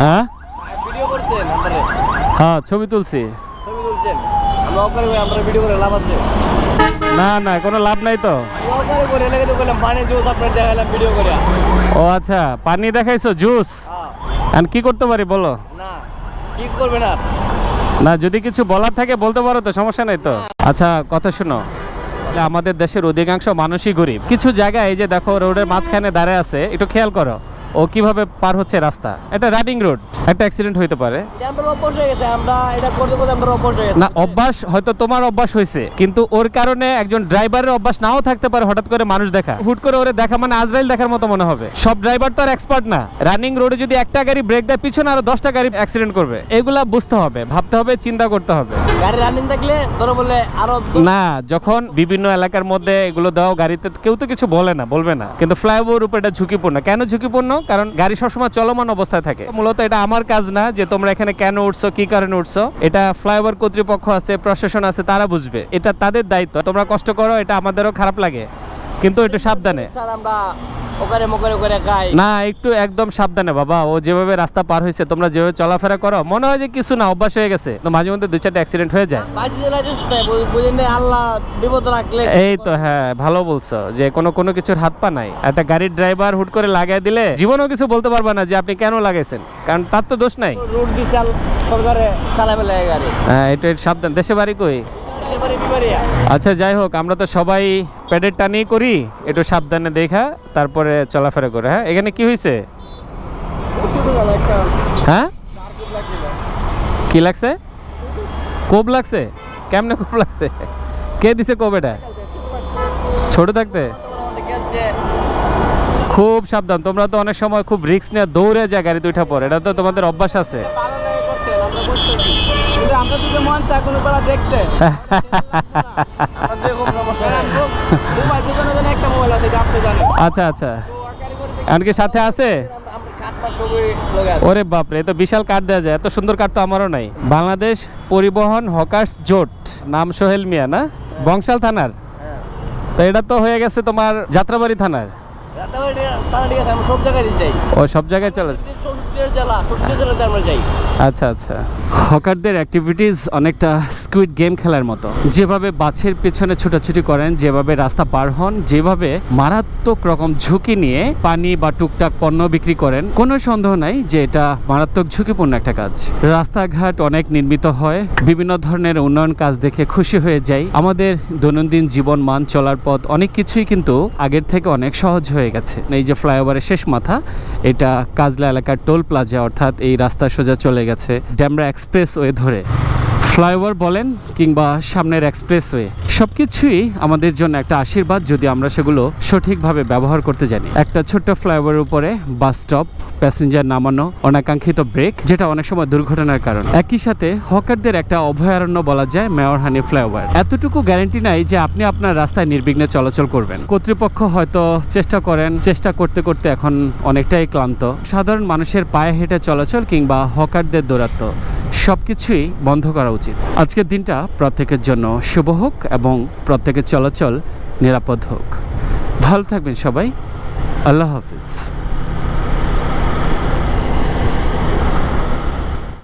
হ্যাঁ? ভিডিও করছেন হ্যাঁ ছবি তুলছি। ছবি তুলছেন? আমরা অকারে করে আমরা ভিডিও করে লাভ আছে? না না কোনো লাভ নাই তো। অকারে করে লেগে তো বললাম পানি জুস আপনার দেখালাম ভিডিও করে ও আচ্ছা পানি দেখাইছো জুস? হ্যাঁ। আর কি করতে পারি বলো? না কি করবেন আর? না যদি কিছু বলার থাকে বলতে পারো তো সমস্যা নাই তো। আচ্ছা কথা শোনো। আমাদের দেশের অধিকাংশ মানুষই গরিব। কিছু জায়গায় এই যে দেখো রোডের মাঝখানে দাঁড়ায় আছে একটু খেয়াল করো। ও কীভাবে পার হচ্ছে রাস্তা? এটা রানিং রোড। একটা অ্যাক্সিডেন্ট হইতে পারে। না অভ্যাস হয়তো তোমার অভ্যাস হয়েছে কিন্তু ওর কারণে একজন ড্রাইভারের অভ্যাস নাও থাকতে পারে হঠাৎ করে মানুষ দেখা। হুট করে ওরে দেখা মানে আজরাইল দেখার মতো মনে হবে। সব ড্রাইভার তো আর এক্সপার্ট না। রানিং রোডে যদি একটা গাড়ি ব্রেক দেয় পিছনে আরও দশটা গাড়ি অ্যাক্সিডেন্ট করবে। এগুলা বুঝতে হবে ভাবতে হবে চিন্তা করতে হবে। গাড়ি রানিং থাকলে ধরো বলে আরও না যখন বিভিন্ন এলাকার মধ্যে এগুলো দাও গাড়িতে কেউ তো কিছু বলে না বলবে না। কিন্তু ফ্লাইওভার উপর এটা ঝুঁকিপূর্ণ। কেন ঝুঁকিপূর্ণ? কারণ গাড়ি সবসময় চলমান অবস্থায় থাকে। মূলত এটা আমার কাজ না যে তোমরা এখানে কেন উঠছো, কি কারণে উঠছো। এটা ফ্লাইওভার কর্তৃপক্ষ আছে, প্রশাসন আছে, তারা বুঝবে। এটা তাদের দায়িত্ব। তোমরা কষ্ট করো, এটা আমাদেরও খারাপ লাগে। কিন্তু একটু সাবধানে। স্যার, আমরা ওখানে মোকারে করে না একটু একদম সাবধানে বাবা ও যেভাবে রাস্তা পার হয়েছে তোমরা যেভাবে চলাফেরা করো মনে হয় যে কিছু না অভ্যাস হয়ে গেছে। তো মাঝে মধ্যে দুই চারটা অ্যাক্সিডেন্ট হয়ে যায়। বাইসি জেলা বুঝেন না আল্লাহ বিপদ রাখলে এই তো হ্যাঁ ভালো বলছো যে কোনো কোনো কিছুর হাত পা নাই। একটা গাড়ির ড্রাইভার হুট করে লাগাই দিলে জীবনেও কিছু বলতে পারবা না যে আপনি কেন লাগাইছেন কারণ তার তো দোষ নাই। রুট সরকারে চালাই ফেলে গাড়ি। হ্যাঁ এটা সাবধান। দেশে বাড়ি কই? আচ্ছা যাই হোক, আমরা তো সবাই প্যাডের টানিয়ে করি, একটু সাবধানে দেখা, তারপরে চলাফেরা করে হ্যাঁ? এখানে কি হয়েছে? হ্যাঁ? কি লাগছে? কোপ লাগছে? কেমনে কোপ লাগছে? কে দিছে কোপ এটা? ছোট থাকতে? খুব সাবধান, তোমরা তো অনেক সময় খুব রিস্ক নিয়ে দৌড়ে যায় গাড়িতে উঠা পড়ে, এটা তো তোমাদের অভ্যাস আছে। আমরা দুটো মন চাই কোনো বেলা দেখতে। আচ্ছা আচ্ছা। এমনকি সাথে আছে? ওরে বাপরে তো বিশাল কার্ড দেওয়া যায়। এত সুন্দর কার্ড তো আমারও নাই। বাংলাদেশ পরিবহন হকার্স জোট নাম সোহেল মিয়া না? বংশাল থানার। হ্যাঁ তো এটা তো হয়ে গেছে তোমার যাত্রাবাড়ি থানার। ও সব জায়গায় চলেছে ষষ্ঠী জেলা জেলাতে আমরা যাই। আচ্ছা আচ্ছা। হকারদের অ্যাক্টিভিটিস অনেকটা স্কুইড গেম খেলার মতো। যেভাবে বাছের পেছনে ছোটাছুটি করেন, যেভাবে রাস্তা পার হন, যেভাবে মারাত্মক রকম ঝুঁকি নিয়ে পানি বা টুকটাক পণ্য বিক্রি করেন, কোনো সন্দেহ নাই যে এটা মারাত্মক ঝুঁকিপূর্ণ একটা কাজ। রাস্তাঘাট অনেক নির্মিত হয়, বিভিন্ন ধরনের উন্নয়ন কাজ দেখে খুশি হয়ে যাই। আমাদের দৈনন্দিন জীবন মান চলার পথ অনেক কিছুই কিন্তু আগের থেকে অনেক সহজ হয়ে গেছে। এই যে ফ্লাইওভারের শেষ মাথা, এটা কাজলা এলাকার টোল প্লাজা, অর্থাৎ এই রাস্তা সোজা চলে গেছে ড্যামরা এক্সপ্রেস ওয়ে ধরে। ফ্লাইওভার বলেন কিংবা সামনের এক্সপ্রেসওয়ে সব কিছুই আমাদের জন্য একটা আশীর্বাদ যদি আমরা সেগুলো সঠিকভাবে ব্যবহার করতে জানি। একটা ছোট্ট ফ্লাইওভারের উপরে বাস স্টপ, প্যাসেঞ্জার নামানো, অনাকাঙ্ক্ষিত ব্রেক, যেটা অনেক সময় দুর্ঘটনার কারণ। একই সাথে হকারদের একটা অভয়ারণ্য বলা যায়, মেয়র হানি ফ্লাইওভার। এতটুকু গ্যারান্টি নাই যে আপনি আপনার রাস্তায় নির্বিঘ্নে চলাচল করবেন। কর্তৃপক্ষ হয়তো চেষ্টা করেন, চেষ্টা করতে করতে এখন অনেকটাই ক্লান্ত। সাধারণ মানুষের পায়ে হেঁটে চলাচল কিংবা হকারদের দৌরাত্ম সবকিছুই বন্ধ করা উচিত। আজকের দিনটা প্রত্যেকের জন্য শুভ হোক এবং প্রত্যেকের চলাচল নিরাপদ হোক। ভালো থাকবেন সবাই। আল্লাহ হাফিজ।